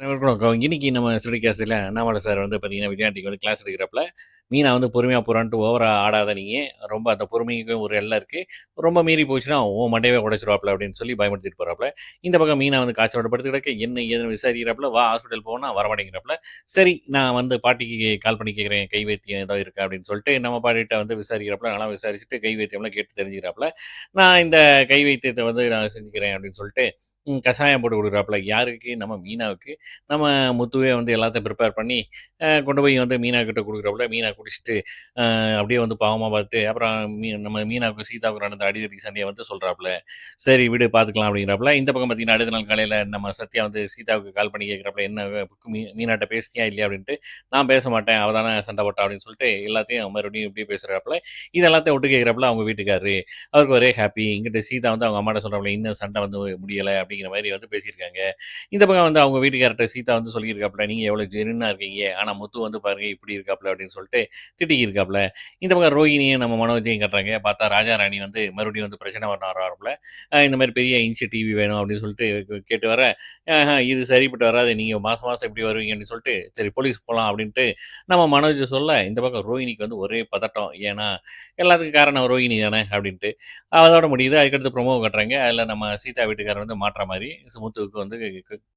அனைவருக்கும் வணக்கம். இன்னைக்கு நம்ம ஸ்டடிகாஸ்ட்ல அண்ணாமலை சார் வந்து பார்த்தீங்கன்னா, விஜயாண்டிக்கு வந்து கிளாஸ் எடுக்கிறப்பல, மீனை வந்து பொறுமையாக போகிறான்ட்டு ஓவராக ஆடாத நீங்கள் ரொம்ப அந்த பொறுமைக்கும் ஒரு எல்லாம் இருக்குது ரொம்ப மீறி போச்சுன்னா, உன் மண்டையவே உடைச்சுருவாப்புல அப்படின்னு சொல்லி பயமுடுத்திட்டு போகிறாப்புல இந்த பக்கம் மீனை வந்து காய்ச்சல் படுத்து கிடக்க, என்ன ஏதுன்னு விசாரிக்கிறாப்புல, வா ஹாஸ்பிட்டல் போனா வரமாட்டேங்கிறப்பல. சரி நான் வந்து பாட்டிக்கு கால் பண்ணி கேட்குறேன் கை வைத்தியம் ஏதோ இருக்கா அப்படின்னு சொல்லிட்டு, நம்ம பாட்டிகிட்ட வந்து விசாரிக்கிறப்பல. நல்லா விசாரிச்சுட்டு கை வைத்தியம்லாம் கேட்டு தெரிஞ்சுக்கிறாப்புல. நான் இந்த கை வைத்தியத்தை வந்து நான் செஞ்சுக்கிறேன் அப்படின்னு சொல்லிட்டு, கஷாயம் போட்டு கொடுக்குறாப்புல யாருக்கு? நம்ம மீனாவுக்கு. நம்ம முத்துவே வந்து எல்லாத்தையும் ப்ரிப்பேர் பண்ணி, கொண்டு போய் வந்து மீனா கிட்ட குடுக்குறாப்புல. மீனா குடிச்சிட்டு அப்படியே வந்து பாவமாக பார்த்து அப்புறம் மீ நம்ம மீனாவுக்கு சீதாவுக்கு நடந்த அடிதடி சண்டையை வந்து சொல்கிறாப்புல சரி வீடு பார்த்துக்கலாம் அப்படிங்கிறாப்புல. இந்த பக்கம் பார்த்தீங்கன்னா, அடுத்த நாள் காலையில் நம்ம சத்யா வந்து சீதாவுக்கு கால் பண்ணி கேட்கிறாப்புல, என்ன மீ மீனாட்ட பேசினியா இல்லையா அப்படின்ட்டு. நான் பேச மாட்டேன். அவ தானே சண்டை போட்டா அப்படின்னு சொல்லிட்டு, எல்லாத்தையும் மறுபடியும் இப்படி பேசுகிறாப்புல இது எல்லாத்தையும் ஒட்டு அவங்க வீட்டுக்காரரு. அவருக்கு ஒரே ஹாப்பி. இங்கிட்ட சீதா வந்து அவங்க அம்மாட்ட சொல்கிறாப்புல இன்னும் சண்டை வந்து முடியலை அப்படி அப்படிங்கிற மாதிரி வந்து பேசியிருக்காங்க. இந்த பக்கம் வந்து அவங்க வீட்டுக்காரர்ட்ட சீதா வந்து சொல்லியிருக்காப்புல, நீங்க எவ்வளோ ஜெருன்னா இருக்கீங்க. ஆனா முத்து வந்து பாருங்க இப்படி இருக்காப்புல அப்படின்னு சொல்லிட்டு திட்டிக்கிருக்காப்புல. இந்த பக்கம் ரோஹினியும் நம்ம மனோஜையும் கட்டுறாங்க பார்த்தா ராஜா ராணி வந்து மறுபடியும் வந்து பிரச்சனை பண்ண வராப்புல. இந்த மாதிரி பெரிய இன்ச்சு டிவி வேணும் அப்படின்னு சொல்லிட்டு கேட்டு வர, இது சரிப்பட்டு வராது. நீங்க மாசம் மாசம் இப்படி வருவீங்க அப்படின்னு சொல்லிட்டு, சரி போலீஸ் போலாம் அப்படின்ட்டு நம்ம மனோஜ் சொல்ல, இந்த பக்கம் ரோஹிணிக்கு வந்து ஒரே பதட்டம். ஏன்னா, எல்லாத்துக்கும் காரணம் ரோஹிணி தானே அப்படின்ட்டு. அதோட முடியுது. அதுக்கடுத்து ப்ரோமோ கட்டுறாங்க அதில் நம்ம சீதா வீட்டுக்காரர் வந்து மாற்ற மாதிரி சுமுத்துவுக்கு வந்து